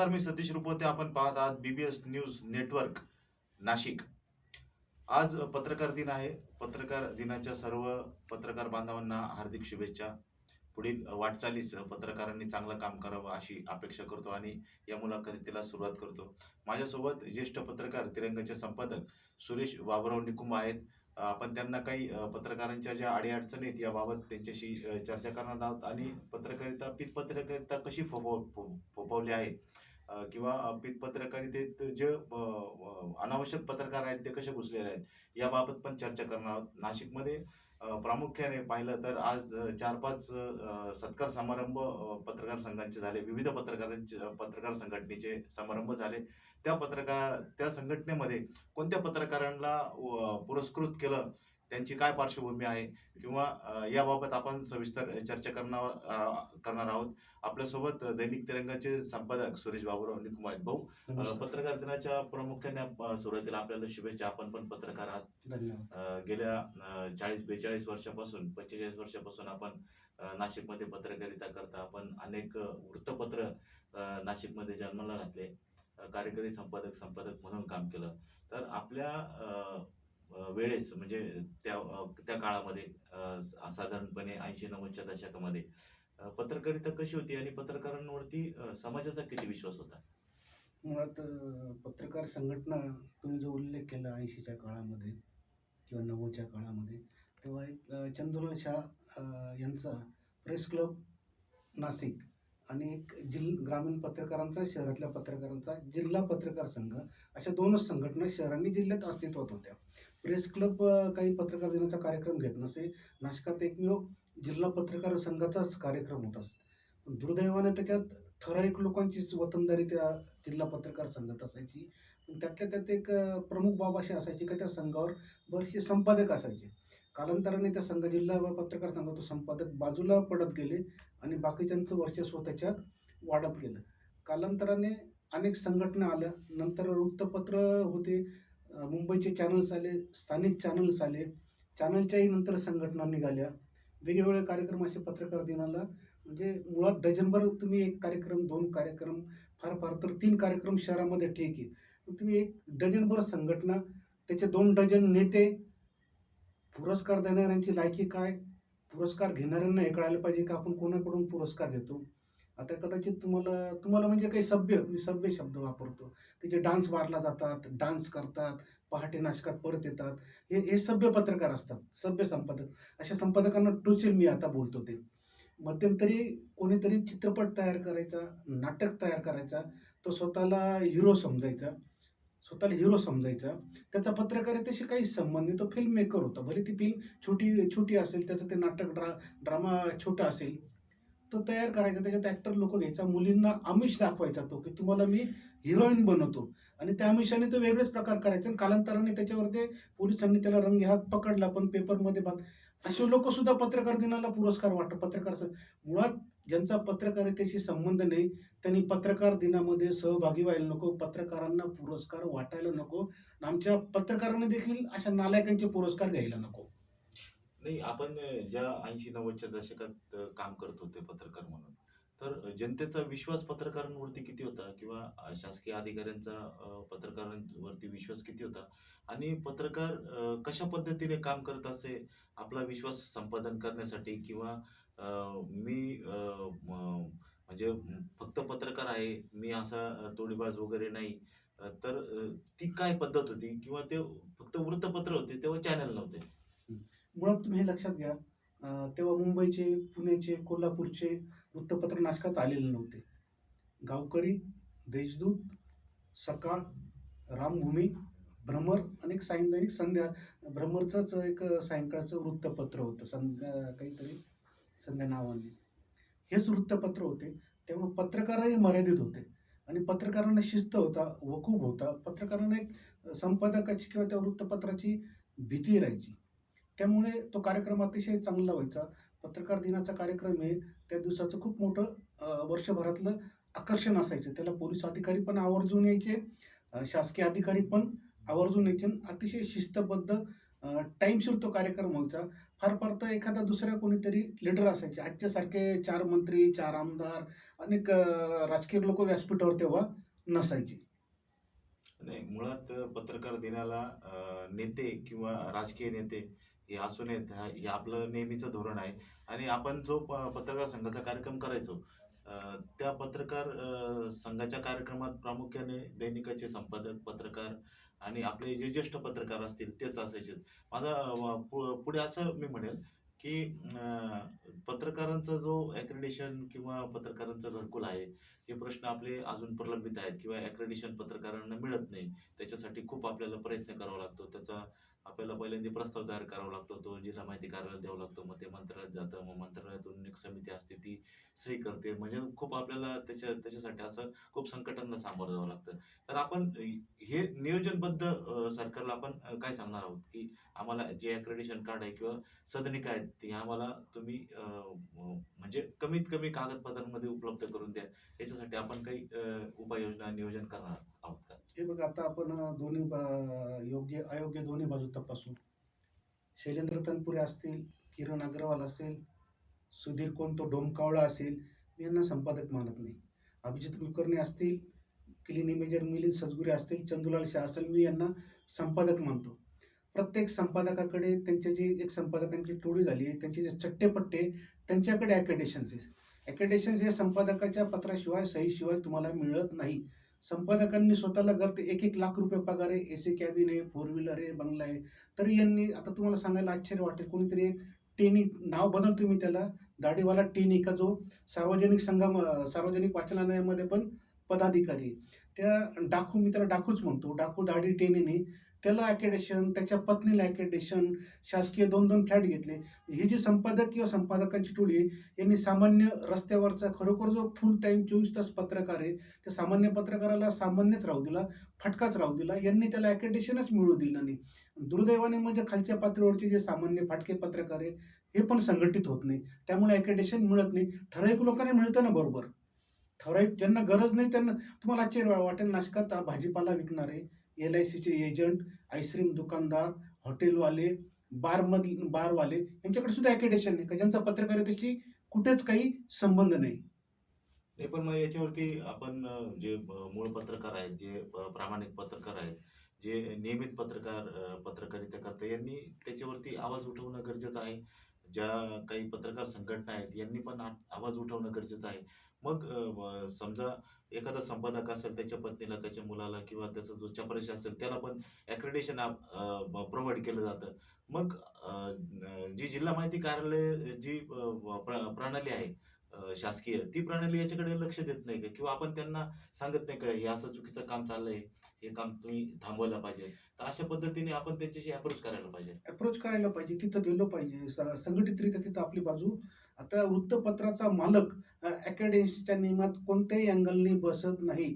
नमस्कार मी सतीश रुपवते. आपण पाहत आहात बीबीएस न्यूज नेटवर्क नाशिक. आज पत्रकार दिन आहे. पत्रकार दिनाच्या सर्व पत्रकार बांधवांना हार्दिक शुभेच्छा. पुढील वाटचालीस पत्रकारांनी चांगलं काम करावं अशी अपेक्षा करतो आणि या मुलाखतीला सुरुवात करतो. माझ्यासोबत ज्येष्ठ पत्रकार तिरंगाचे संपादक सुरेश बाबुराव निकुंभ आहेत. आपण त्यांना काही पत्रकारांच्या ज्या अडीअडचणी आहेत याबाबत त्यांच्याशी चर्चा करणार आहोत आणि पत्रकारिता पीत पत्रकारिता कशी फोपव फो- फोपवली आहे किंवा पत्रकारितेत जे अनावश्यक पत्रकार आहेत ते कसे घुसलेले आहेत याबाबत पण चर्चा करणार आहोत. नाशिकमध्ये प्रामुख्याने पाहिलं तर आज चार पाच सत्कार समारंभ पत्रकार संघांचे झाले. विविध पत्रकारांचे पत्रकार संघटनेचे समारंभ झाले. त्या पत्रकार त्या संघटनेमध्ये कोणत्या पत्रकारांना पुरस्कृत केलं? त्यांची काय पार्श्वभूमी आहे किंवा याबाबत आपण सविस्तर चर्चा करणार करणार आहोत. आपल्यासोबत दैनिक तिरंगाचे संपादक सुरेश बाबूराव निकुम आहेत भाऊ पत्रकार दिनाच्या प्रामुख्याने सुरुवातीला आपल्याला शुभेच्छा. आपण पण पत्रकार आहात. गेल्या चाळीस बेचाळीस वर्षापासून पंचेचाळीस वर्षापासून आपण नाशिकमध्ये पत्रकारिता करता. आपण अनेक वृत्तपत्र नाशिकमध्ये जन्माला घातले. कार्यकारी संपादक संपादक म्हणून काम केलं. तर आपल्या वेळेस म्हणजे त्या त्या काळामध्ये साधारणपणे ऐंशी नव्वदच्या दशकामध्ये पत्रकारिता कशी होती आणि पत्रकारांवरती समाजाचा किती विश्वास होता? मुळात पत्रकार संघटना तुम्ही जो उल्लेख केला ऐंशीच्या काळामध्ये किंवा नव्वदच्या काळामध्ये तेव्हा एक अं, चंद्रलाल शाह यांचा प्रेस क्लब नाशिक आणि एक जिल ग्रामीण पत्रकारांचा शहरातल्या पत्रकारांचा जिल्हा पत्रकार संघ अशा दोनच संघटना शहरांनी जिल्ह्यात अस्तित्वात होत्या. प्रेस क्लब काही पत्रकार दिनाचा कार्यक्रम घेत नसे. नाशकात एकमेव जिल्हा पत्रकार संघाचाच कार्यक्रम होत असत. पण दुर्दैवाने त्याच्यात ठराविक लोकांचीच वतनदारी त्या जिल्हा पत्रकार संघात असायची. त्यातल्या त्यात एक प्रमुख बाब अशी असायची का त्या संघावर बरेचसे संपादक असायचे. कालांतराने त्या संघ जिल्हा पत्रकार संघाचे संपादक बाजूला पडत गेले आणि बाकीच्यांचं वर्चस्व त्याच्यात वाढत गेलं. कालांतराने अनेक संघटना आल्या. नंतर वृत्तपत्र होते. मुंबईचे चॅनल्स आले स्थानिक चॅनल्स आले. चॅनलच्याही नंतर संघटना निघाल्या. वेगवेगळे कार्यक्रम असे पत्रकार दिनाला. म्हणजे मुळात डझनभर तुम्ही एक कार्यक्रम दोन कार्यक्रम फार फार तर तीन कार्यक्रम शहरामध्ये ठीक आहे. तुम्ही एक डझनभर संघटना त्याचे दोन डझन नेते पुरस्कार देणाऱ्यांची लायकी काय? पुरस्कार घेणाऱ्यांना हे कळायला पाहिजे का? आपण कोणाकडून पुरस्कार घेतो? आता कदाचित तुम्हाला तुम्हाला म्हणजे काही सभ्य मी सभ्य शब्द वापरतो. की जे डान्स मारला जातात डान्स करतात पहाटे नाशकात परत येतात. हे हे सभ्य पत्रकार असतात सभ्य संपादक. अशा संपादकांना टोचेल मी आता बोलतो ते. मध्यंतरी कोणीतरी चित्रपट तयार करायचा नाटक तयार करायचा तो स्वतःला हिरो समजायचा. स्वतःला हिरो समजायचा. त्याचा पत्रकारितेशी काही संबंध नाही. तो फिल्म मेकर होता. भले ती फिल्म छोटी छोटी असेल त्याचं ते नाटक ड्रा ड्रामा छोटा असेल तो तयार करायचा त्याच्यात ॲक्टर लोक घ्यायचा मुलींना आमिष दाखवायचा तो की तुम्हाला मी हिरोईन बनवतो. आणि त्या आमिषाने तो वेगळेच प्रकार करायचा आणि कालांतराने त्याच्यावर ते पोलिसांनी त्याला रंगे हात पकडला पण पेपरमध्ये बात असे लोक सुद्धा पत्रकार दिनाला पुरस्कार वाटत पत्रकार मुळात ज्यांचा पत्रकारितेशी संबंध नाही त्यांनी पत्रकार दिनामध्ये सहभागी व्हायला नको पत्रकारांना पुरस्कार वाटायला नको आणि आमच्या पत्रकारांनी देखील अशा नालायकांचे पुरस्कार घ्यायला नको. नाही आपण ज्या ऐंशी नव्वदच्या दशकात काम करत होते पत्रकार म्हणून तर जनतेचा विश्वास पत्रकारांवरती किती होता? किंवा शासकीय अधिकाऱ्यांचा पत्रकारांवरती विश्वास किती होता? आणि पत्रकार कशा पद्धतीने काम करत असे? आपला विश्वास संपादन करण्यासाठी किंवा मी म्हणजे फक्त पत्रकार आहे मी असा तोडीबाज वगैरे नाही तर ती काय पद्धत होती? किंवा ते फक्त वृत्तपत्र होते तेव्हा चॅनल नव्हते. मुळात तुम्ही हे लक्षात घ्या. तेव्हा मुंबईचे पुण्याचे कोल्हापूरचे वृत्तपत्र नाशकात आलेले नव्हते. गावकरी देशदूत सकाळ रामभूमी भ्रमर अनेक सायंकाळी संध्या भ्रमरचंच एक सायंकाळचं वृत्तपत्र होतं. संध्या काहीतरी संध्या नावाने. हेच वृत्तपत्र होते. त्यामुळे पत्रकारही मर्यादित होते. आणि पत्रकारांना शिस्त होता वकूब होता. पत्रकारांना एक संपादकाची किंवा त्या वृत्तपत्राची भीती राहायची. त्यामुळे तो कार्यक्रम अतिशय चांगला व्हायचा. पत्रकार दिनाचा कार्यक्रम आहे. त्या दिवसाचं खूप मोठं वर्षभरातलं आकर्षण असायचं. त्याला पोलीस अधिकारी पण आवर्जून यायचे. शासकीय अधिकारी पण आवर्जून यायचे. आणि अतिशय शिस्तबद्ध टाईमशीर तो कार्यक्रम व्हायचा. फार फार तर एखादा दुसऱ्या कोणीतरी लीडर असायचे. आजच्यासारखे चार मंत्री चार आमदार अनेक राजकीय लोक व्यासपीठावर तेव्हा नसायचे. नाही मुळात पत्रकार दिनाला नेते किंवा राजकीय नेते हे असू नयेत हे आपलं नेहमीचं धोरण आहे. आणि आपण जो प- पत्रकार संघाचा कार्यक्रम करायचो त्या पत्रकार संघाच्या कार्यक्रमात प्रामुख्याने दैनिकाचे संपादक पत्रकार आणि आपले जे ज्येष्ठ पत्रकार असतील तेच असायचे. माझा पु- पुढे असं मी म्हणेल की पत्रकारांचा जो ॲक्रेडिशन किंवा पत्रकारांचं घरकुल आहे हे प्रश्न आपले अजून प्रलंबित आहेत किंवा ॲक्रेडिशन पत्रकारांना मिळत नाही. त्याच्यासाठी खूप आपल्याला प्रयत्न करावा लागतो. त्याचा आपल्याला पहिल्यांदा प्रस्ताव तयार करावा लागतो तो जिल्हा माहिती कार्यालयात द्यावा लागतो. मग ते मंत्रालयात जातं मग मंत्रालयातून एक समिती असते ती सही करते. म्हणजे खूप आपल्याला त्याच्या त्याच्यासाठी असं खूप संकटांना सामोरं जावं लागतं. तर आपण हे नियोजनबद्ध सरकारला आपण काय सांगणार आहोत? की आम्हाला जे अक्रेडिशन कार्ड आहे किंवा सदनिका आहेत ती आम्हाला तुम्ही म्हणजे कमीत कमी कागदपत्रांमध्ये उपलब्ध करून द्या. याच्यासाठी आपण काही उपाययोजना नियोजन करणार आहोत का? हे बघा आता आपण दोन्ही बा- योग्य अयोग्य दोन्ही बाजू तपासू. शैलेंद्र तनपुरे असतील किरण अग्रवाल असेल सुधीर कोणतो डोमकावळा असेल यांना संपादक मानत नाही. अभिजित कुलकर्णी असतील क्लिनी मेजर मिलिंद सजगुरे असतील चंदुलाल शाह असेल मी यांना संपादक मानतो. प्रत्येक संपादकाकडे त्यांचे जी एक संपादकांची टोळी झाली आहे त्यांचे जे चट्टेपट्टे त्यांच्याकडे ॲकॅडेशन्स आहे ॲकॅडेशन्स हे संपादकाच्या पत्राशिवाय सहीशिवाय तुम्हाला मिळत नाही. संपादकांनी स्वतःला घर ते एक एक लाख रुपये पगार आहे ए सी कॅबिन आहे फोर व्हीलर आहे बंगला आहे. तरी यांनी आता तुम्हाला सांगायला आश्चर्य वाटेल कोणीतरी एक टेनी नाव बदल तुम्ही त्याला दाढीवाला टेनी का जो सार्वजनिक संघाम सार्वजनिक वाचनालयामध्ये पण पदाधिकारी आहे. त्या डाकू मी त्याला डाकूच म्हणतो. डाकू दाढी टेनीने त्याला ॲकेडेशन त्याच्या पत्नीला ॲकेडेशन शासकीय दोन दोन फ्लॅट घेतले. ही जी संपादक किंवा संपादकांची टोळी आहे यांनी सामान्य रस्त्यावरचा खरोखर जो फुल टाईम चोवीस तास पत्रकार आहे त्या सामान्य पत्रकाराला सामान्यच राहू दिला फटकाच राहू दिला. यांनी त्याला ॲकेडेशनच मिळू दिलं नाही. दुर्दैवाने म्हणजे खालच्या पातळीवरचे जे सामान्य फाटके पत्रकार आहे हे पण संघटित होत नाही. त्यामुळे ॲकेडेशन मिळत नाही. ठराविक लोकांना मिळतं ना बरोबर. ठराविक ज्यांना गरज नाही त्यांना तुम्हाला आश्चर्य वाटेल नाशकात भाजीपाला विकणारे एल आय सीचे एजंट आईस्क्रीम दुकानदार हॉटेलवाले बारमधील बारवाले यांच्याकडे सुद्धा ॲकेडेशन आहे का ज्यांचा पत्रकारितेशी कुठेच काही संबंध नाही? ते पण मग याच्यावरती आपण जे मूळ पत्रकार आहेत जे प्रामाणिक पत्रकार आहेत जे नियमित पत्रकार पत्रकारिता करतात यांनी त्याच्यावरती आवाज उठवणं गरजेचं आहे. ज्या काही पत्रकार संघटना आहेत यांनी पण आवाज उठवणं गरजेचं आहे. मग समजा एखादा संपादक असेल त्याच्या पत्नीला त्याच्या मुलाला किंवा त्याचा जो चपराशी असेल त्याला पण ॲक्रेडिशन प्रोव्हाइड केलं जातं. मग जी जिल्हा माहिती कार्यालय जी प्र- प्रणाली आहे शासकीय ती प्रणाली याच्याकडे लक्ष देत नाही का? किंवा आपण त्यांना सांगत नाही का हे असं चुकीचं काम चाललंय? हे काम तुम्ही थांबवायला पाहिजे. तर अशा पद्धतीने आपण त्यांच्याशी अप्रोच करायला पाहिजे. अप्रोच करायला पाहिजे तिथं गेलो पाहिजे. संघटितरित्या तिथं आपली बाजू. आता वृत्तपत्राचा मालक अकॅडमीच्या नियमात कोणत्याही अँगलनी बसत नाही.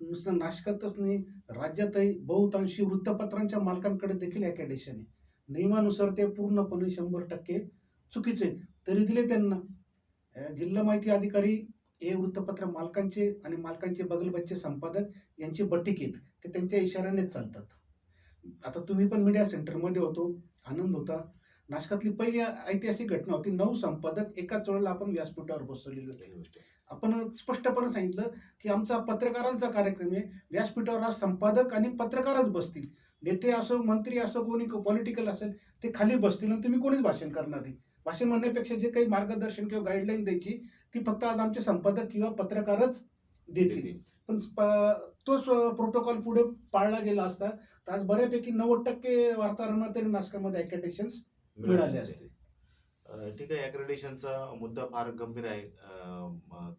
नुसतं नाशकातच नाही राज्यातही बहुतांशी वृत्तपत्रांच्या मालकांकडे देखील अकॅडेशन आहे नियमानुसार ते पूर्णपणे शंभर टक्के चुकीचे तरी दिले त्यांना. जिल्हा माहिती अधिकारी हे वृत्तपत्र मालकांचे आणि मालकांचे बगलबच्चे संपादक यांचे बटीक आहेत ते त्यांच्या इशाऱ्यानेच चालतात. आता तुम्ही पण मीडिया सेंटरमध्ये होतो आनंद होता. नाशकातली पहिली ऐतिहासिक घटना होती नऊ संपादक एकाच वेळेला आपण व्यासपीठावर बसवलेले होते. आपण स्पष्टपणे सांगितलं की आमचा पत्रकारांचा कार्यक्रम आहे. व्यासपीठावर आज संपादक आणि पत्रकारच बसतील. नेते असो मंत्री असो कोणी पॉलिटिकल असेल ते खाली बसतील आणि तुम्ही कोणीच भाषण करणार नाही. भाषण म्हणण्यापेक्षा जे काही मार्गदर्शन किंवा गाईडलाईन द्यायची ती फक्त आज आमचे संपादक किंवा पत्रकारच देतील. देते. पण तोच प्रोटोकॉल पुढे पाळला गेला असता तर आज बऱ्यापैकी नव्वद टक्के वार्ताहरांना तरी नाशकामध्ये अकॅडेशन्स मिळाले असते. ठीक आहे ॲक्रेडिशनचा मुद्दा फार गंभीर आहे.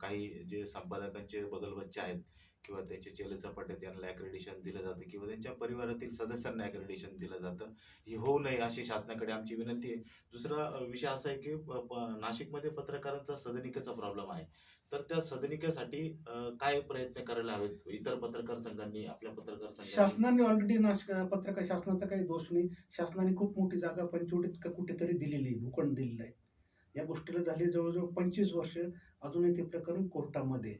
काही जे संपादकांचे बगलबच्चे आहेत किंवा त्यांचे चेले चपाटे त्यांना ॲक्रेडिशन दिलं जातं किंवा त्यांच्या परिवारातील सदस्यांना ॲक्रेडिशन दिलं जातं ही होऊ नये अशी शासनाकडे आमची विनंती आहे. दुसरा विषय असा आहे की नाशिकमध्ये पत्रकारांचा सदनिकेचा प्रॉब्लेम आहे. तर त्या सदनिकेसाठी काय प्रयत्न करायला हवेत? इतर पत्रकार संघांनी आपल्या पत्रकार संघांनी? शासनाने ऑलरेडी नाशक पत्रकार शासनाचा काही दोष नाही. शासनाने खूप मोठी जागा पंचवटीत का कुठेतरी दिलेली आहे भूखंड दिलेला आहे. या गोष्टीला झाली जवळजवळ पंचवीस वर्ष अजूनही ते प्रकरण कोर्टामध्ये.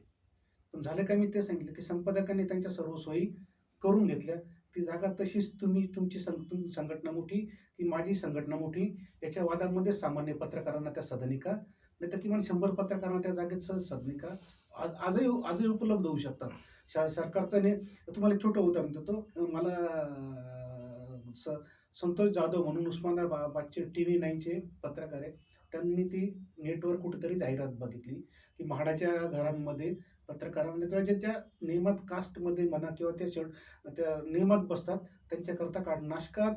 पण झालं काय मी ते सांगितलं की संपादकांनी त्यांच्या सर्व सोयी करून घेतल्या. ती जागा तशीच तुम्ही तुमची संग तुम संघटना मोठी की माझी संघटना मोठी याच्या वादामध्ये सामान्य पत्रकारांना त्या सदनिका नाही तर किमान शंभर पत्रकारांना त्या जागेत सहज का? आज आजही आजही उपलब्ध होऊ शकतात. शा सरकारचं ने तुम्हाला एक छोटं उदाहरण देतो. मला स संतोष जाधव म्हणून उस्मानाबादचे टी व्ही नाईनचे पत्रकार आहेत. त्यांनी ती नेटवर कुठेतरी जाहिरात बघितली की म्हाडाच्या घरांमध्ये पत्रकारांना किंवा जे त्या नियमात कास्टमध्ये म्हणा किंवा त्या शेड त्या नियमात बसतात त्यांच्याकरता काढ नाशकात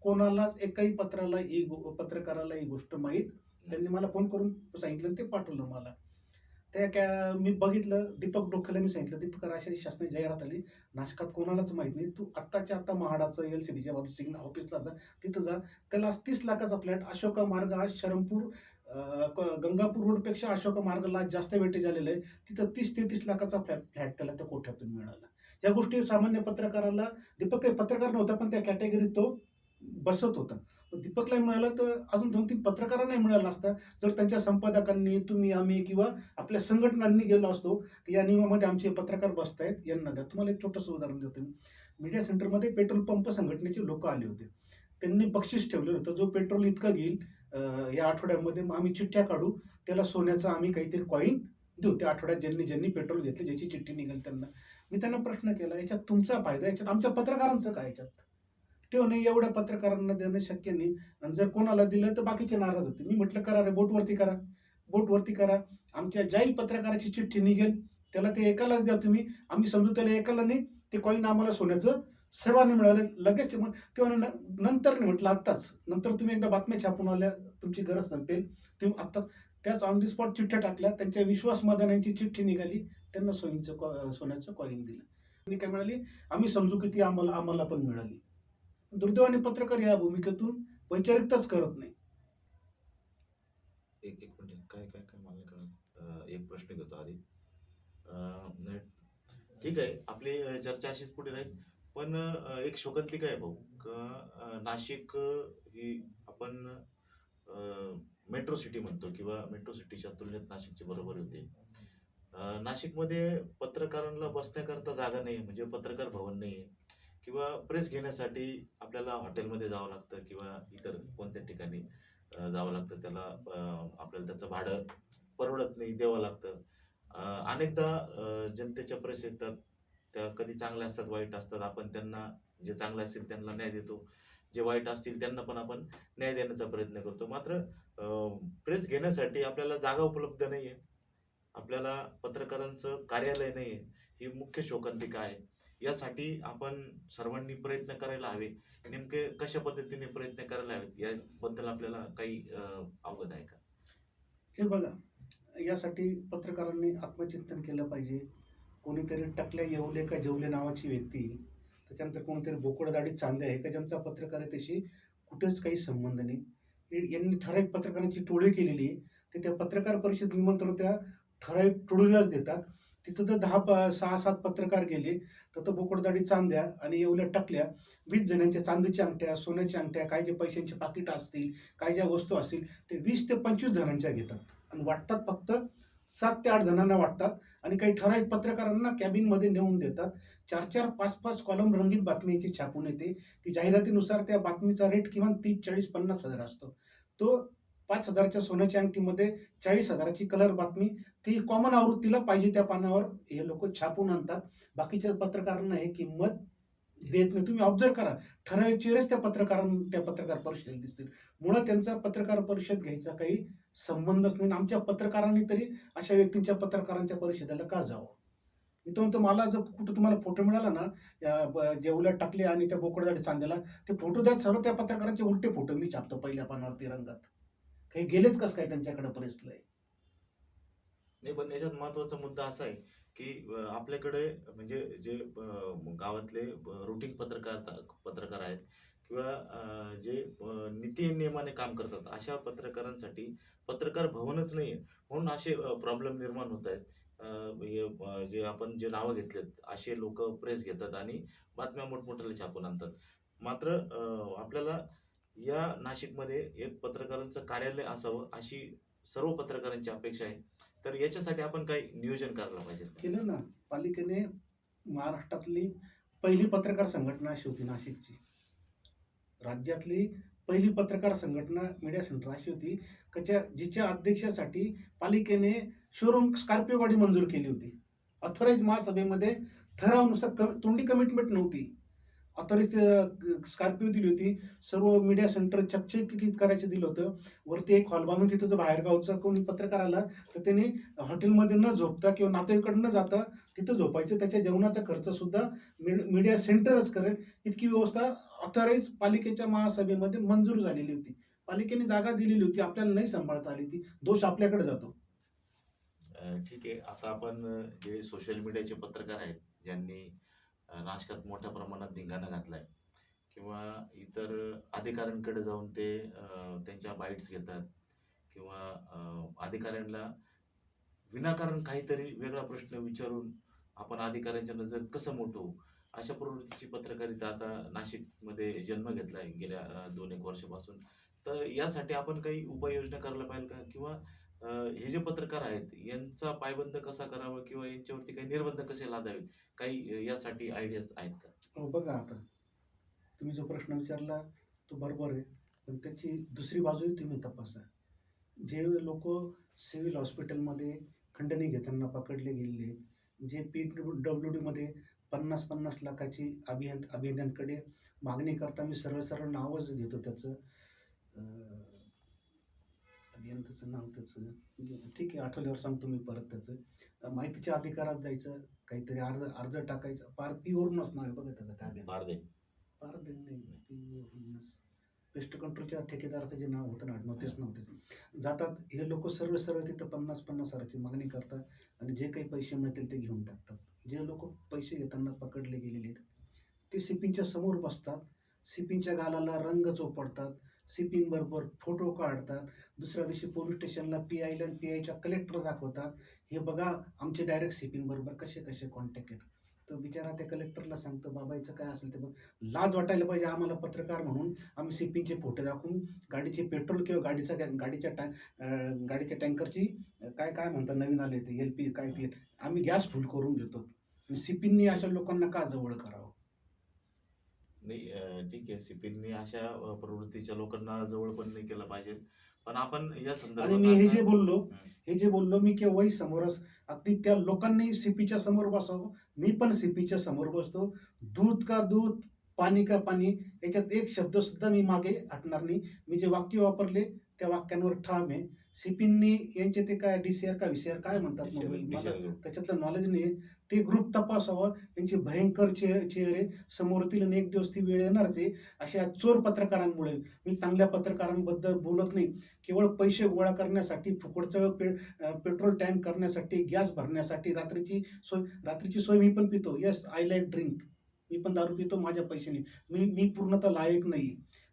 कोणालाच एकाही पत्राला ही गो- पत्रकाराला ही गोष्ट माहीत त्यांनी मला फोन करून सांगितलं आणि ते पाठवलं मला. त्या कॅ मी बघितलं दीपक डोखेला मी सांगितलं दीपक अशा शासनाची जाहिरात आली. नाशकात कोणालाच माहीत नाही. तू आत्ताच्या आत्ता महाडाचं एल सी डीच्या बाजू सिग्नल ऑफिसला जा. तिथं जा. त्याला तीस लाखाचा फ्लॅट अशोका मार्ग आज शरमपूर क- गंगापूर रोडपेक्षा अशोका मार्गला जास्त वेटेज आलेलं आहे. तिथं तीस ते तीस लाखाचा फ्लॅट फ्लॅट त्याला त्या कोठ्यातून मिळाला. या गोष्टी सामान्य पत्रकाराला दीपक काही पत्रकार नव्हता पण त्या कॅटेगरीत तो बसत होता. पण दीपकला मिळालं तर अजून दोन तीन पत्रकारांनाही मिळालं असतं जर त्यांच्या संपादकांनी तुम्ही आम्ही किंवा आपल्या संघटनांनी गेलो असतो की या नियमामध्ये आमचे पत्रकार बसत आहेत यांना द्या. तुम्हाला एक छोटंसं उदाहरण देतो मी. मीडिया सेंटरमध्ये पेट्रोल पंप संघटनेचे लोक आले होते. त्यांनी बक्षीस ठेवलं होतं. जो पेट्रोल इतकं घेईल या आठवड्यामध्ये मग आम्ही चिठ्ठ्या काढू. त्याला सोन्याचं आम्ही काहीतरी कॉईन देऊ. त्या आठवड्यात ज्यांनी ज्यांनी पेट्रोल घेतले ज्याची चिठ्ठी निघेल त्यांना. मी त्यांना प्रश्न केला याच्यात तुमचा फायदा याच्यात आमच्या पत्रकारांचं काय याच्यात? ते नाही एवढ्या पत्रकारांना देणं शक्य नाही. आणि जर कोणाला दिलं तर बाकीचे नाराज होते मी म्हटलं करा रे बोटवरती करा. बोटवरती करा. आमच्या ज्याही पत्रकाराची चिठ्ठी निघेल. त्याला ते एकालाच द्या तुम्ही. आम्ही समजू त्याला एकाला नाही. ते कॉईन आम्हाला सोन्याचं सर्वांनी मिळालं. लगेच मग तेव्हा नंतर नाही म्हटलं आत्ताच. नंतर तुम्ही एकदा बातम्या छापून आल्या तुमची गरज संपेल. तुम्ही आत्ताच त्याच ऑन दी स्पॉट चिठ्ठ्या टाकल्या. त्यांच्या विश्वास मदानांची चिठ्ठी निघाली. त्यांना सोयीचं कॉ- सोन्याचं कॉईन दिलं. आणि काय म्हणाली आम्ही समजू की ती आम्हाला आम्हाला पण मिळाली. दुर्दैवाने पत्रकार या भूमिकेतून वैचारिकताच करत नाही. एक एक मिनिट काय काय काय मला कळत एक प्रश्न घेतो आधी. अं, ठीक आहे आपली चर्चा अशीच पुढे राहील. पण अं, एक शोकांतिका आहे भाऊ का अं, नाशिक अं, ही आपण मेट्रो सिटी म्हणतो किंवा मेट्रो सिटीच्या तुलनेत नाशिकची बरोबर होते. अं, नाशिकमध्ये पत्रकारांना बसण्याकरता जागा नाही म्हणजे पत्रकार भवन नाही किंवा प्रेस घेण्यासाठी आपल्याला हॉटेलमध्ये जावं लागतं किंवा इतर कोणत्या ठिकाणी जावं लागतं त्याला आपल्याला त्याचं भाडं परवडत नाही द्यावं लागतं. अनेकदा जनतेच्या प्रेस येतात. त्या कधी चांगल्या असतात वाईट असतात. आपण त्यांना जे चांगलं असतील त्यांना न्याय देतो. जे वाईट असतील त्यांना पण आपण न्याय देण्याचा प्रयत्न करतो. मात्र प्रेस घेण्यासाठी आपल्याला जागा उपलब्ध नाही आहे आपल्याला पत्रकारांचं कार्यालय नाही आहे ही मुख्य शोकांतिका आहे. यासाठी आपण सर्वांनी प्रयत्न करायला हवे. नेमके कशा पद्धतीने प्रयत्न करायला हवेत? याबद्दल आपल्याला काही अवगत आहे का? हे बघा यासाठी पत्रकारांनी आत्मचिंतन केलं पाहिजे. कोणीतरी टकल्या येवले का जेवले नावाची व्यक्ती त्याच्यानंतर कोणीतरी बोकडदाडी चांदे आहे का ज्यांचा पत्रकारितेशी कुठेच काही संबंध नाही. यांनी ठराविक पत्रकारांची टोळी केलेली आहे. ते त्या पत्रकार परिषद निमंत्रण त्या ठराविक टोळीलाच देतात. तिथं तर दहा प सहा सात पत्रकार गेले. तर तो बोकडदाडी चांद्या आणि एवढ्या टकल्या वीस जणांच्या चांदीच्या अंगठ्या सोन्याच्या अंगठ्या काय जे पैशांचे पाकिट असतील काय ज्या वस्तू असतील ते वीस ते पंचवीस जणांच्या घेतात. आणि वाटतात फक्त सात ते आठ जणांना वाटतात आणि काही ठराविक पत्रकारांना कॅबिनमध्ये नेऊन देतात. चार चार पाच पाच कॉलम रंगीत बातमीची छापून येते की जाहिरातीनुसार त्या बातमीचा रेट किमान तीस चाळीस पन्नास हजार असतो. तो पाच हजारच्या सोन्याच्या अंगठीमध्ये चाळीस हजाराची कलर बातमी. ती कॉमन आवृत्तीला पाहिजे त्या पानावर. हे लोक छापून आणतात. बाकीच्या पत्रकारांना हे किंमत देत नाही. तुम्ही ऑब्झर्व करा. ठराविक चेहरेच त्या पत्रकारां त्या पत्रकार परिषदेला दिसतील. मुळात त्यांचा पत्रकार परिषद घ्यायचा काही संबंधच नाही. आमच्या पत्रकारांनी तरी अशा व्यक्तींच्या पत्रकारांच्या परिषदेला का जावं? मी तो म्हणतो मला जर कुठं तुम्हाला फोटो मिळाला ना या जेवल्या टाकले आणि त्या बोकडदाडी चांद्याला ते फोटो द्यात सर्व त्या पत्रकारांचे उलटे फोटो मी छापतो पहिल्या पानावरती रंगात. काही गेलेच कस काय त्यांच्याकडे प्रेसला नाही पण याच्यात महत्त्वाचा मुद्दा असा आहे की आपल्याकडे म्हणजे जे गावातले रुटीन पत्रकार पत्रकार आहेत किंवा जे नीती नियमाने काम करतात अशा पत्रकारांसाठी पत्रकार भवनच नाही आहे म्हणून असे प्रॉब्लेम निर्माण होत आहेत. हे, जे आपण जे नावं घेतलेत असे लोक प्रेस घेतात आणि बातम्या मोठमोठ्याला छापून आणतात. मात्र आपल्याला या नाशिकमध्ये एक पत्रकारांचं कार्यालय असावं अशी सर्व पत्रकारांची अपेक्षा आहे. तर याच्यासाठी आपण काही नियोजन करायला पाहिजे. केलं ना. पालिकेने महाराष्ट्रातली पहिली पत्रकार संघटना अशी होती नाशिकची. राज्यातली पहिली पत्रकार संघटना मीडिया सेंटर अशी होती कच्या जिच्या अध्यक्षासाठी पालिकेने शोरूम स्कॉर्पिओ गाडी मंजूर केली होती. ऑथोराईज महासभेमध्ये ठरावानुसार कम तोंडी कमिटमेंट नव्हती. ऑथोराईज स्कॉर्पिओ दिली होती. सर्व मीडिया सेंटर चकचकीत करायचं दिलं होतं. वरती एक हॉल बांधून तिथं जर बाहेरगावचा कोणी पत्रकार आला तर त्यांनी हॉटेलमध्ये न झोपता किंवा नातेवाईकडे न जाता तिथं झोपायचं. त्याच्या जेवणाचा खर्चसुद्धा मीडिया सेंटरच करेल. इतकी व्यवस्था ऑथराईज पालिकेच्या महासभेमध्ये मंजूर झालेली होती. पालिकेने जागा दिलेली होती. आपल्याला नाही सांभाळता आली ती. दोष आपल्याकडे जातो. ठीक आहे. आता आपण जे सोशल मीडियाचे पत्रकार आहेत ज्यांनी नाशकात मोठ्या प्रमाणात धिंगाणा घातलाय. किंवा इतर अधिकाऱ्यांकडे जाऊन ते त्यांच्या बाईट्स घेतात. किंवा अधिकाऱ्यांना विनाकारण काहीतरी वेगळा प्रश्न विचारून आपण अधिकाऱ्यांच्या नजरेत कसं मोठो? अशा प्रवृत्तीची पत्रकारिता आता नाशिकमध्ये जन्म घेतलाय गेल्या दोन एक वर्षापासून. तर यासाठी आपण काही उपाययोजना करायला पाहिजे का? किंवा हे जे पत्रकार आहेत यांचा पायबंद कसा करावा किंवा यांच्यावरती काही निर्बंध कसे लादावेत? काही यासाठी आयडियाज आहेत का? हो बघा आता. तुम्ही जो प्रश्न विचारला तो बरोबर आहे. पण त्याची दुसरी बाजूही तुम्ही तपासा. जे लोक सिव्हिल हॉस्पिटलमध्ये खंडणी घेताना पकडले गेलेले जे पी डब्ल्यू डीमध्ये पन्नास पन्नास लाखाची अभियंत अभियंत्यांकडे मागणी करता मी सरळ सरळ नावच घेतो त्याचं. अं, अभियंताचं नाव त्याचं. ठीक आहे आठवल्यावर सांगतो मी परत त्याचं. माहितीच्या अधिकारात जायचं काहीतरी अर्ज अर्ज टाकायचा. पार पी वरूनच नाव आहे बघा त्याचं त्या अभियंता बारदे पार नाही पी वरूनच पेस्ट कंट्रोलच्या ठेकेदाराचं जे नाव होतं ना आडनाव तेच नाव तेच जातात हे लोक सर्व सर्व तिथं पन्नास पन्नास हजाराची मागणी करतात आणि जे काही पैसे मिळतील ते घेऊन टाकतात. जे लोक पैसे घेताना पकडले गेलेले आहेत ते सिपिंगच्या समोर बसतात. सिपिंगच्या गालाला रंग चोपडतात. सिपिंग बरोबर फोटो काढतात दुसऱ्या दिवशी पोलीस स्टेशनला पी आयला पी आयच्या कलेक्टर दाखवतात. हे बघा आमचे डायरेक्ट सिपिंग बरोबर कसे कसे कॉन्टॅक्ट आहेत तो बिचारा त्या कलेक्टरला सांगतो बाबा याचं काय असेल ते बघ. लाज वाटायला पाहिजे आम्हाला पत्रकार म्हणून. आम्ही सिपिंगचे फोटो दाखवून गाडीचे पेट्रोल किंवा गाडीचा गाडीच्या टॅ गाडीच्या टँकरची काय काय म्हणतात नवीन आले ते एल पी काय ते आम्ही गॅस फुल करून घेतो. आणि सिपिंगनी अशा लोकांना का जवळ करावं? नाही ठीक आहे सिपींनी अशा प्रवृत्तीच्या लोकांना जवळ पण नाही केलं पाहिजे. पण आपण या आणि संदर्भात मी हे जे बोललो हं. हे जे बोललो मी केव्हाही समोरच अगदी त्या लोकांनी सीपीच्या समोर बसावं. मी पण सीपीच्या समोर बसतो. दूध का दूध पाणी का पाणी याच्यात एक शब्द सुद्धा मी मागे हटणार नाही. मी जे वाक्य वापरले त्या वाक्यांवर ठाम आहे. सिपींनी यांचे ते काय डीसीआर का व्हीसीआर काय म्हणतात DCR मोबाईल मला DCR घेऊ. त्याच्यातलं नॉलेज नाही ते ग्रुप तपासावं. यांचे भयंकर चे चेहरे. समोर येतील आणि एक दिवस ती वेळ येणारच आहे. अशा चोर पत्रकारांमुळे. मी चांगल्या पत्रकारांबद्दल बोलत नाही. केवळ पैसे गोळा करण्यासाठी फुकटचं पे अं, पेट्रोल टँक करण्यासाठी गॅस भरण्यासाठी रात्रीची सोय रात्रीची सोय मी पण पितो. येस आय लाईक ड्रिंक मी पण दारू पितो माझ्या पैशाने मी मी पूर्णतः लायक नाही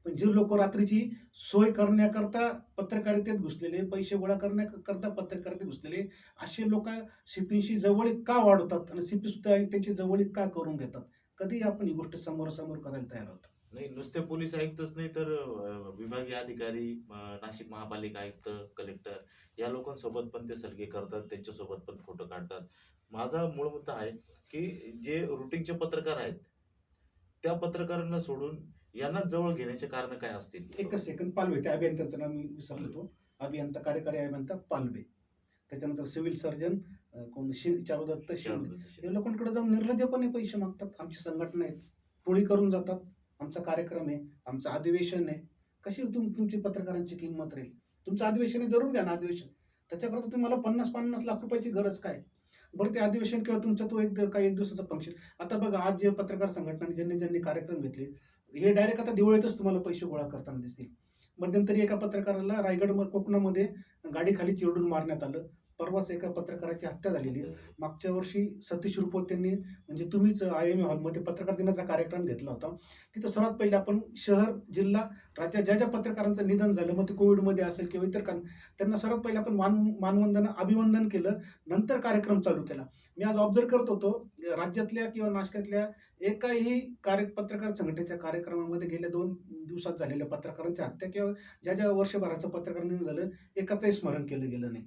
पण जे लोक रात्रीची सोय करण्याकरता पत्रकारितेत घुसलेले पैसे गोळा करण्याकरता पत्रकारितेत घुसलेले असे लोक सिपींशी जवळीक का वाढवतात आणि सिपी सुद्धा त्यांची जवळीक का करून घेतात? कधी आपण ही गोष्ट समोरासमोर करायला तयार होतो. नाही नुसते पोलीस आयुक्तच नाही तर विभागीय अधिकारी नाशिक महापालिका आयुक्त कलेक्टर या लोकांसोबत पण ते सलगे करतात त्यांच्यासोबत पण फोटो काढतात. माझा मूळ मुद्दा आहे की जे रुटीनचे पत्रकार आहेत त्या पत्रकारांना सोडून यांना जवळ घेण्याचे कारण काय असतील? एकच सेकंद पालवे त्या अभियंत्याचं नाव मी विसरलो तो. अभियंता कार्यकारी अभियंता पालवे. त्याच्यानंतर सिव्हिल सर्जन कोण? शि चारुदत्त शिंदे. या लोकांकडे जाऊन निर्लज्जपणे पैसे मागतात. आमची संघटना आहेत टोळी करून जातात. आमचा कार्यक्रम आहे. आमचं अधिवेशन आहे. कशी तुम तुमची पत्रकारांची किंमत राहील? तुमचं अधिवेशन आहे जरूर घ्या ना अधिवेशन. त्याच्याकरता तुम्हाला पन्नास पन्नास लाख रुपयाची गरज काय? बरं ते अधिवेशन किंवा तुमचा तो एक काही एक दिवसाचं फंक्शन आता बघा आज जे पत्रकार संघटनाने ज्यांनी ज्यांनी कार्यक्रम घेतले हे डायरेक्ट आता दिवाळीतच तुम्हाला पैसे गोळा करताना दिसतील. मध्यंतरी एका पत्रकाराला रायगड म- कोकणामध्ये गाडीखाली चिरडून मारण्यात आलं. परवाच एका पत्रकाराची हत्या झालेली. आहे. मागच्या वर्षी सतीश रुपवत त्यांनी म्हणजे तुम्हीच आय एम हॉलमध्ये पत्रकार दिनाचा कार्यक्रम घेतला होता. तिथं सर्वात पहिले आपण शहर जिल्हा राज्यात ज्या ज्या पत्रकारांचं निधन झालं मग ते कोविडमध्ये असेल किंवा इतर कारण त्यांना सर्वात पहिले आपण मान मानवंदन अभिवंदन केलं नंतर कार्यक्रम चालू केला. मी आज ऑब्झर्व करत होतो राज्यातल्या किंवा नाशकातल्या एकाही कार्य पत्रकार संघटनेच्या कार्यक्रमामध्ये गेल्या दोन दिवसात झालेल्या पत्रकारांच्या हत्या किंवा ज्या ज्या वर्षभराचं पत्रकार निधन झालं एकाचंही स्मरण केलं गेलं नाही.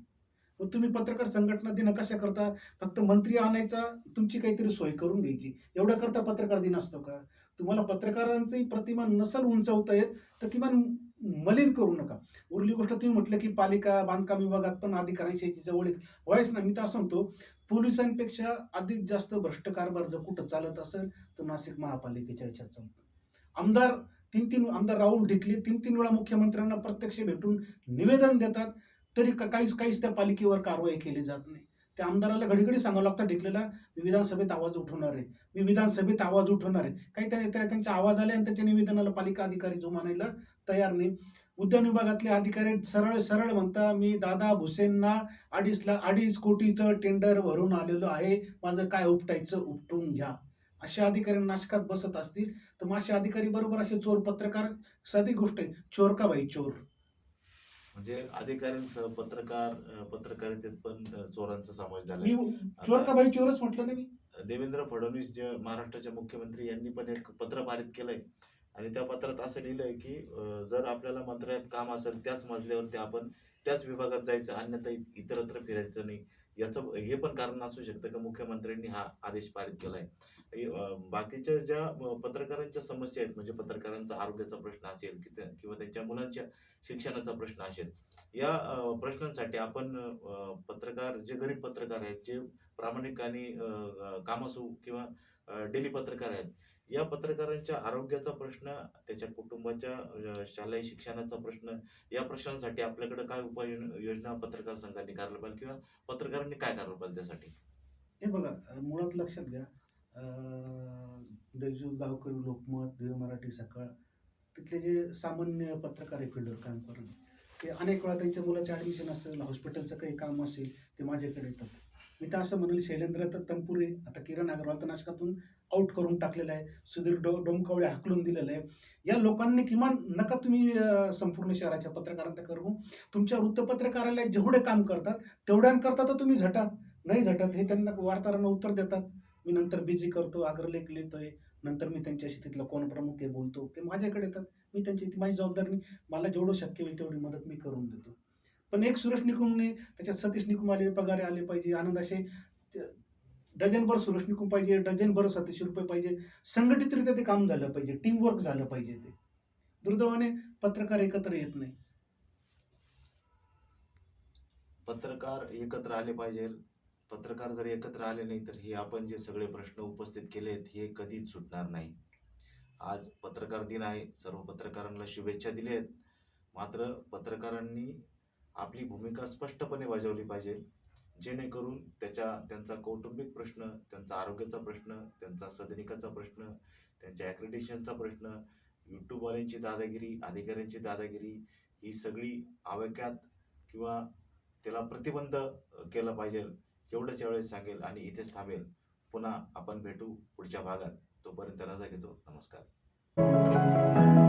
मग तुम्ही पत्रकार संघटना दिन कशा करता? फक्त मंत्री आणायचा तुमची काहीतरी सोय करून घ्यायची. एवढ्या करता पत्रकार दिन असतो का? तुम्हाला पत्रकारांची प्रतिमा नसल उंचावता येत तर किमान मलिन करू नका. उरली गोष्ट तुम्ही म्हटलं की पालिका बांधकाम विभागात पण अधिकाऱ्यांशी जवळ व्हायच ना मी तर सांगतो म्हणतो पोलिसांपेक्षा अधिक जास्त भ्रष्ट कारभार जर कुठं चालत असेल तर नाशिक महापालिकेच्या याच्यात चालतं आमदार तीन तीन आमदार राहुल ढिकले तीन तीन वेळा मुख्यमंत्र्यांना प्रत्यक्ष भेटून निवेदन देतात. तरी का- काहीच काहीच त्या पालिकेवर कारवाई केली जात नाही. त्या आमदाराला घडीघडी सांगावं लागतं ढिकलेला मी विधानसभेत आवाज उठवणार आहे. मी विधानसभेत आवाज उठवणार आहे. काही त्या त्या- आवाज आले आणि त्याच्या निवेदनाला पालिका अधिकारी जो मानायला तयार नाही. उद्यान विभागातले अधिकारी सरळ सरळ म्हणता मी दादा भुसेंना अडीच ला अडीच कोटीचं टेंडर भरून आलेलो आहे. माझं काय उपटायचं उपटून घ्या. अशा अधिकारी नाशकात बसत असतील तर मग असे अधिकारी बरोबर असे चोर पत्रकार साधी गोष्ट आहे चोर का बाई चोर? म्हणजे अधिकाऱ्यांसह पत्रकार पत्रकारितेत पण चोरांचा समावेश मी झाला चोर का बाई चोरच म्हटलं नाही मी. देवेंद्र फडणवीस जे महाराष्ट्राचे मुख्यमंत्री यांनी पण एक पत्र पारित केलंय. आणि त्या पत्रात असं लिहिलंय की अ, जर आपल्याला मंत्रालयात काम असेल त्याच मजल्यावरती आपण त्याच विभागात जायचं अन्यथा इ- इतरत्र फिरायचं नाही. याचं हे पण कारण असू शकतं का? मुख्यमंत्र्यांनी हा आदेश पारित केलाय. बाकीच्या ज्या पत्रकारांच्या समस्या आहेत म्हणजे पत्रकारांचा आरोग्याचा प्रश्न असेल किंवा त्यांच्या मुलांच्या शिक्षणाचा प्रश्न असेल या प्रश्नांसाठी आपण पत्रकार जे गरीब पत्रकार आहेत जे प्रामाणिक आणि काम असू किंवा डेली पत्रकार आहेत या पत्रकारांच्या आरोग्याचा प्रश्न त्याच्या कुटुंबाच्या शालेय शिक्षणाचा प्रश्न या प्रश्नांसाठी आपल्याकडे काय उपाय योजना पत्रकार संघाने करायला पाहिजे किंवा पत्रकारांनी काय करायला पाहिजे त्यासाठी? हे बघा मुळात लक्षात घ्या अं, गावकरी लोकमत देव मराठी सकाळ तिथले जे सामान्य पत्रकार आहे फील्डवर काम करणे ते अनेक वेळा त्यांच्या मुलाचे ॲडमिशन असेल हॉस्पिटलचं काही काम असेल ते माझ्याकडे येतात. मी तर असं म्हणेल शैलेंद्र तर तंपुरे आता किरण अग्रवाल तर नाशकातून आउट करून टाकलेलं आहे सुधीर डो डोमकावळे हाकलून दिलेलं आहे. या लोकांनी किमान नका तुम्ही संपूर्ण शहराच्या पत्रकारांना करू. तुमच्या वृत्तपत्रकारालयात जेवढे काम करतात तेवढ्यांकरता तर तुम्ही झटा. नाही झटत हे त्यांना वार्ताहरांना उत्तर देतात. मी नंतर बिझी करतो अग्रलेख लिहितोय. नंतर मी त्यांच्याशी तिथलं कोण प्रमुख आहे बोलतो. ते माझ्याकडे येतात. मी त्यांची माझी जबाबदारी मला जेवढं शक्य होईल तेवढी मदत मी करून देतो. पण एक सुरेश निकुमने त्याच्यात सतीश निकुम आले पगारे आले पाहिजे. आनंद असे डझनभर सुरेश निकुम पाहिजे. डझनभर सतीश रुपये पाहिजे. संघटितरित्या ते काम झालं पाहिजे. टीमवर्क झालं पाहिजे ते. दुर्दैवाने पत्रकार एकत्र येत नाही. पत्रकार एकत्र आले पाहिजे. पत्रकार जर एकत्र आले नाही तर हे आपण जे सगळे प्रश्न उपस्थित केले आहेत हे कधीच सुटणार नाही. आज पत्रकार दिन आहे सर्व पत्रकारांना शुभेच्छा दिल्या आहेत. मात्र पत्रकारांनी आपली भूमिका स्पष्टपणे बजावली पाहिजे जेणेकरून त्याच्या त्यांचा कौटुंबिक प्रश्न त्यांचा आरोग्याचा प्रश्न त्यांचा सदनिकाचा प्रश्न त्यांच्या ॲक्रेडिशनचा प्रश्न यूट्यूबवाल्यांची दादागिरी अधिकाऱ्यांची दादागिरी ही सगळी आवाक्यात किंवा त्याला प्रतिबंध केला पाहिजे. एवढंच यावेळेस सांगेल आणि इथेच थांबेल. पुन्हा आपण भेटू पुढच्या भागात. तोपर्यंत रजा घेतो. नमस्कार.